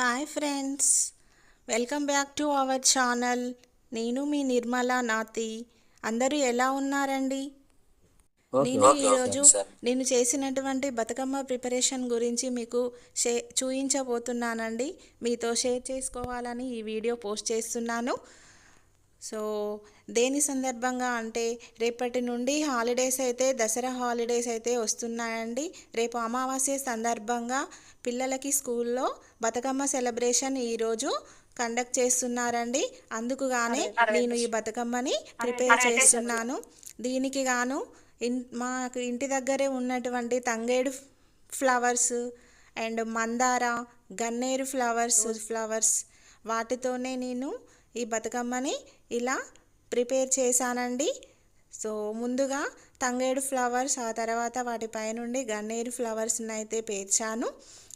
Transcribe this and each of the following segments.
Hi friends welcome back to our channel నేను మీ నిర్మల నాతి. అందరూ ఎలా ఉన్నారండి? నేను ఈరోజు నేను చేసినటువంటి బతుకమ్మ ప్రిపరేషన్ గురించి మీకు షే చూయించబోతున్నానండి. మీతో షేర్ చేసుకోవాలని ఈ వీడియో పోస్ట్ చేస్తున్నాను. సో దేని సందర్భంగా అంటే రేపటి నుండి హాలిడేస్ అయితే దసరా హాలిడేస్ అయితే వస్తున్నాయండి. రేపు అమావాస్య సందర్భంగా పిల్లలకి స్కూల్లో బతుకమ్మ సెలబ్రేషన్ ఈరోజు కండక్ట్ చేస్తున్నారండి. అందుకు గానే నేను ఈ బతుకమ్మని ప్రిపేర్ చేస్తున్నాను. దీనికి గాను ఇన్ మాకు ఇంటి దగ్గరే ఉన్నటువంటి తంగేడు ఫ్లవర్స్ అండ్ మందార గన్నేరు ఫ్లవర్స్ ఫ్లవర్స్ వాటితోనే నేను ఈ బతుకమ్మని ఇలా ప్రిపేర్ చేశానండి. సో ముందుగా తంగేడు ఫ్లవర్స్ ఆ తర్వాత వాటిపై నుండి గన్నేరు ఫ్లవర్స్ని అయితే పేర్చాను.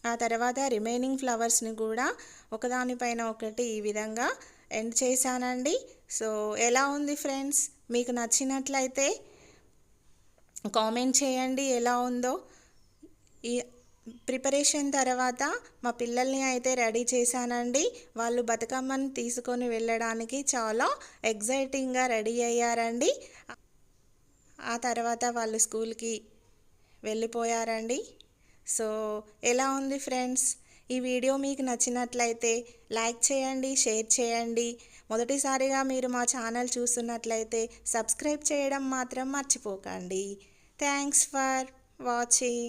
ఆ తర్వాత రిమైనింగ్ ఫ్లవర్స్ని కూడా ఒకదానిపైన ఒకటి ఈ విధంగా ఎండ్ చేశానండి. సో ఎలా ఉంది ఫ్రెండ్స్? మీకు నచ్చినట్లయితే కామెంట్ చేయండి ఎలా ఉందో. ఈ ప్రిపరేషన్ తర్వాత మా పిల్లల్ని అయితే రెడీ చేశానండి. వాళ్ళు బతుకమ్మని తీసుకొని వెళ్ళడానికి చాలా ఎగ్జైటింగ్గా రెడీ అయ్యారండి. ఆ తర్వాత వాళ్ళు స్కూల్కి వెళ్ళిపోయారండి. సో ఎలా ఉంది ఫ్రెండ్స్? ఈ వీడియో మీకు నచ్చినట్లయితే లైక్ చేయండి షేర్ చేయండి. మొదటిసారిగా మీరు మా ఛానల్ చూస్తున్నట్లయితే సబ్స్క్రైబ్ చేయడం మాత్రం మర్చిపోకండి. Thanks for watching.